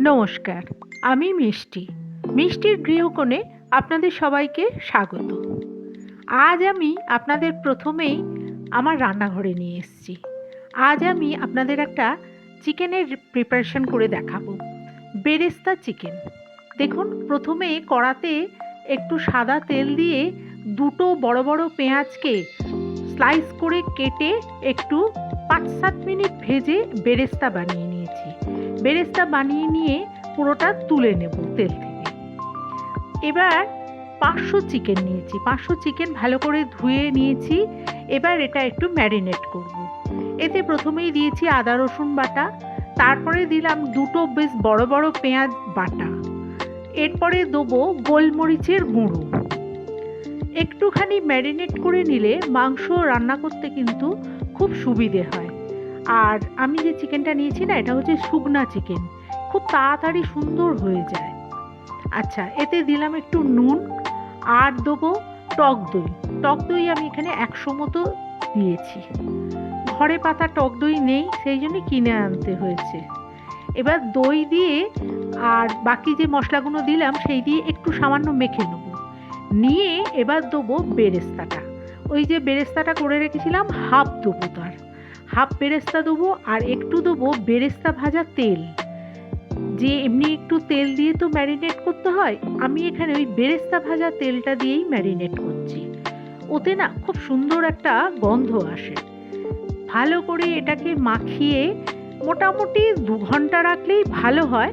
নমস্কার, আমি মিষ্টি। মিষ্টির গৃহকোণে আপনাদের সবাইকে স্বাগত। আজ আমি আপনাদের প্রথমেই আমার রান্নাঘরে নিয়ে এসেছি। আজ আমি আপনাদের একটা চিকেনের প্রিপারেশন করে দেখাবো। বেরেস্তা চিকেন। দেখুন, প্রথমে কড়াতে একটু সাদা তেল দিয়ে দুটো বড় বড় পেঁয়াজকে স্লাইস করে কেটে একটু পাঁচ সাত মিনিট ভেজে বেরেস্তা বানিয়ে নিয়েছি। বেরেস্তা বানিয়ে নিয়ে পুরোটা তুলে নেব তেল থেকে। এবার পাঁচশো চিকেন নিয়েছি। পাঁচশো চিকেন ভালো করে ধুয়ে নিয়েছি। এবার এটা একটু ম্যারিনেট করব। এতে প্রথমেই দিয়েছি আদা, রসুন বাটা। তারপরে দিলাম দুটো বেশ বড় বড় পেঁয়াজ বাটা। এরপরে দেবো গোলমরিচের গুঁড়ো। একটুখানি ম্যারিনেট করে নিলে মাংস রান্না করতে কিন্তু খুব সুবিধে হয়। আর আমি যে চিকেনটা নিয়েছি না, এটা হচ্ছে শুকনা চিকেন। খুব তাড়াতাড়ি সুন্দর হয়ে যায়। আচ্ছা এতে দিলাম একটু নুন আর দেবো টক দই। টক দই আমি এখানে একশো মতো দিয়েছি। ঘরে পাতা টক দই নেই, সেই জন্য কিনে আনতে হয়েছে। এবার দই দিয়ে আর বাকি যে মশলাগুলো দিলাম, সেই দিয়ে একটু সামান্য মেখে নেব। নিয়ে এবার দেবো বেরেস্তাটা। ওই যে বেরেস্তাটা করে রেখেছিলাম, হাফ দেবো তার হাফ বেরেস্তা দেবো আর একটু দেবো বেরেস্তা ভাজা তেল। যে এমনি একটু তেল দিয়ে তো ম্যারিনেট করতে হয়, আমি এখানে ওই বেরেস্তা ভাজা তেলটা দিয়েই ম্যারিনেট করছি। ওতে না খুব সুন্দর একটা গন্ধ আসে। ভালো করে এটাকে মাখিয়ে মোটামুটি দু ঘণ্টা রাখলেই ভালো হয়।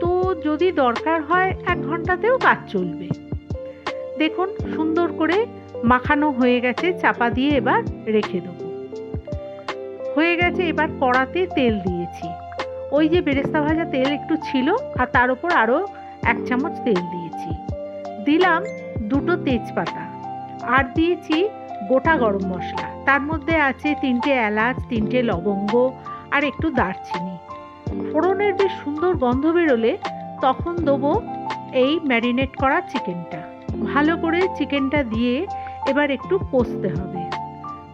তো যদি দরকার হয় এক ঘন্টাতেও কাজ চলবে। দেখুন সুন্দর করে মাখানো হয়ে গেছে, চাপা দিয়ে এবার রেখে দেবো। হয়ে গেছে, এবার কড়াতে তেল দিয়েছি। ওই যে বেরেস্তা ভাজা তেল একটু ছিল, আর তার উপর আরও এক চামচ তেল দিয়েছি। দিলাম দুটো তেজপাতা, আর দিয়েছি গোটা গরম মশলা। তার মধ্যে আছে তিনটে এলাচ, তিনটে লবঙ্গ, আর একটু দারচিনি। ফোড়নের বেশ সুন্দর গন্ধ বেরোলে তখন দেবো এই ম্যারিনেট করা চিকেনটা। ভালো করে চিকেনটা দিয়ে এবার একটু কষতে হবে।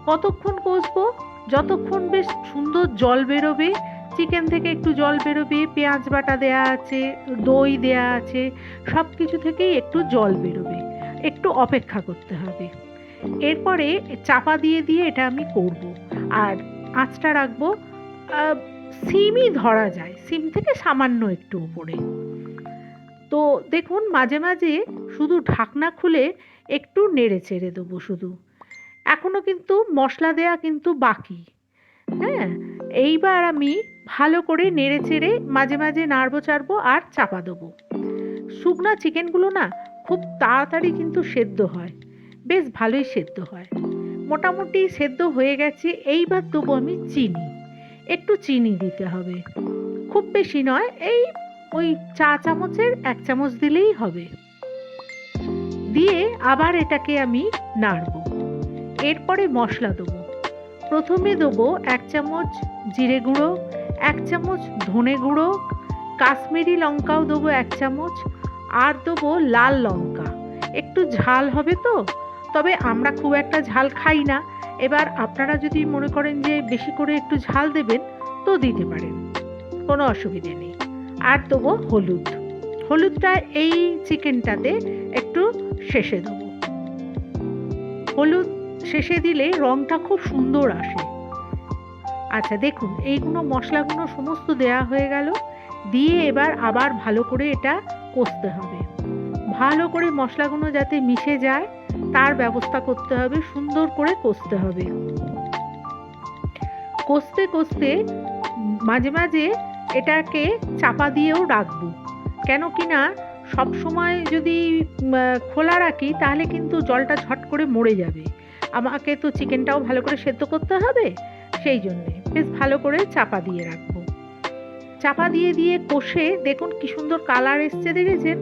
কতক্ষণ কষবো? যতক্ষণ বেশ সুন্দর জল বেরোবে চিকেন থেকে একটু জল বেরোবে, পেঁয়াজ বাটা দেয়া আছে, দই দেয়া আছে সব কিছু থেকেই একটু জল বেরোবে। একটু অপেক্ষা করতে হবে। এরপরে চাপা দিয়ে দিয়ে এটা আমি করব। আর আঁচটা রাখব সিমই ধরা যায়। সিম থেকে সামান্য একটু উপরে। তো দেখুন, মাঝে মাঝে শুধু ঢাকনা খুলে একটু নেড়ে চেড়ে দেবো শুধু। এখনও কিন্তু মশলা দেয়া কিন্তু বাকি। হ্যাঁ এইবার আমি ভালো করে নেড়ে চেড়ে মাঝে মাঝে নাড়বো চাড়বো আর চাপা দেবো। শুকনা চিকেনগুলো না খুব তাড়াতাড়ি কিন্তু সেদ্ধ হয়। বেশ ভালোই সেদ্ধ হয়। মোটামুটি সেদ্ধ হয়ে গেছে, এইবার দেবো আমি চিনি। একটু চিনি দিতে হবে। খুব বেশি নয়, এই ওই চা চামচের এক চামচ দিলেই হবে। দিয়ে আবার এটাকে আমি নাড়বো। এরপরে মশলা দেবো। প্রথমে দেবো এক চামচ জিরে গুঁড়ো, এক চামচ ধনে গুঁড়ো, কাশ্মীরি লঙ্কাও দেবো এক চামচ, আর দেবো লাল লঙ্কা। একটু ঝাল হবে তো? তবে আমরা খুব একটা ঝাল খাই না। এবার আপনারা যদি মনে করেন যে বেশি করে একটু ঝাল দেবেন, তো দিতে পারেন। কোনো অসুবিধে নেই। আর দেবো হলুদ। হলুদটা এই চিকেনটাতে একটু শেষে দেবো। হলুদ শেষে দিলে রঙটা খুব সুন্দর আসে। আচ্ছা দেখুন, এইগুলো মশলাগুলো সমস্ত দেয়া হয়ে গেল। দিয়ে এবার আবার ভালো করে এটা কষতে হবে। ভালো করে মশলাগুলো যাতে মিশে যায়, তার ব্যবস্থা করতে হবে, সুন্দর করে কষতে হবে। কষতে কষতে মাঝে মাঝে এটাকে চাপা দিয়েও রাখব। কেন কি না সব সময় যদি খোলা রাখি, তাহলে কিন্তু জলটা ঝট করে মরে যাবে। আমাকে তো চিকেনটাও ভালো করে সেদ্ধ করতে হবে। সেই জন্যে বেশ ভালো করে চাপা দিয়ে রাখব। চাপা দিয়ে দিয়ে কষে দেখুন কি সুন্দর কালার এসছে দেখেছেন?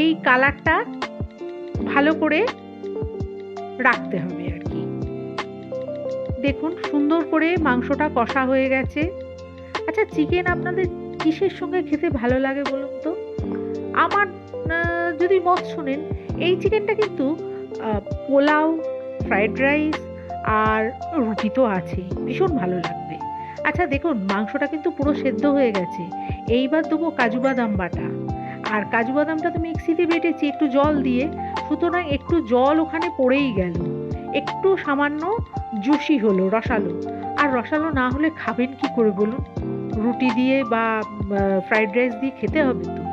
এই কালারটা ভালো করে রাখতে হবে আর কি। দেখুন সুন্দর করে মাংসটা কষা হয়ে গেছে। আচ্ছা চিকেন আপনাদের কিসের সঙ্গে খেতে ভালো লাগে বলুন তো? আমার যদি মত শোনেন, এই চিকেনটা কিন্তু পোলাও ফ্রায়েড রাইস আর রুটি তো আছেই, ভীষণ ভালো লাগবে। আচ্ছা দেখুন, মাংসটা কিন্তু পুরো সেদ্ধ হয়ে গেছে। এইবার দেবো কাজু বাদাম বাটা। আর কাজু বাদামটা তো মিক্সিতে বেটেছি, একটু জল দিয়ে। সুতরাং একটু জল ওখানে পড়েই গেল। একটু সামান্য জুসি হলো, রসালো। আর রসালো না হলে খাবেন কি করে বলুন? রুটি দিয়ে বা ফ্রাইড রাইস দিয়ে খেতে হবে তো।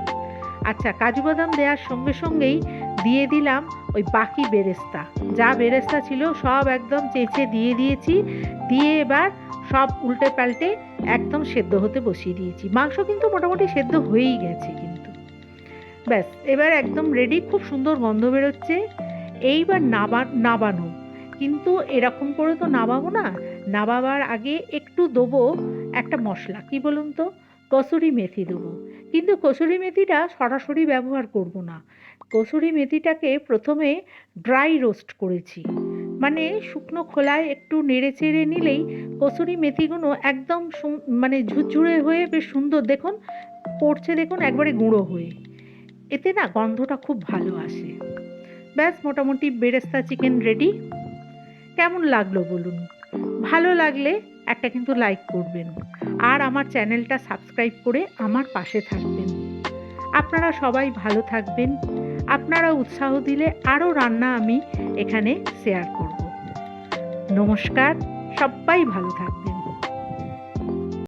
আচ্ছা কাজু বাদাম দেওয়ার সঙ্গে সঙ্গেই দিয়ে দিলাম ওই বাকি বেরেস্তা। যা বেরেস্তা ছিল সব একদম চেঁচে দিয়ে দিয়েছি, দিয়ে এবার সব উল্টে পাল্টে একদম সেদ্ধ হতে বসিয়ে দিয়েছি। মাংস কিন্তু মোটামুটি সেদ্ধ হয়েই গেছে কিন্তু। ব্যাস, এবার একদম রেডি খুব সুন্দর গন্ধ বেরোচ্ছে। এইবার নাবা, নাবানো। কিন্তু এরকম করে তো নাবাবো না। নাবাবার আগে একটু দেবো একটা মশলা। কি বলুন তো? কসুরি মেথি দেবো। কিন্তু কসুরি মেথিটা সরাসরি ব্যবহার করব না। কসুরি মেথিটাকে প্রথমে ড্রাই রোস্ট করেছি। মানে শুকনো খোলায় একটু নেড়ে চেড়ে নিলেই কসুরি মেথিগুলো একদম মানে ঝুরঝুরে হয়ে বেশ সুন্দর দেখুন, পড়ছে দেখুন একবারে গুঁড়ো হয়ে। এতে না গন্ধটা খুব ভালো আসে। ব্যাস মোটামুটি বেরেস্তা চিকেন রেডি। কেমন লাগল বলুন? ভালো লাগলে একটা কিন্তু লাইক করবেন। আর আমার চ্যানেলটা সাবস্ক্রাইব করে আমার পাশে থাকবেন। আপনারা সবাই ভালো থাকবেন। আপনারা উৎসাহ দিলে আরও রান্না আমি এখানে শেয়ার করব। নমস্কার, সবাই ভালো থাকবেন।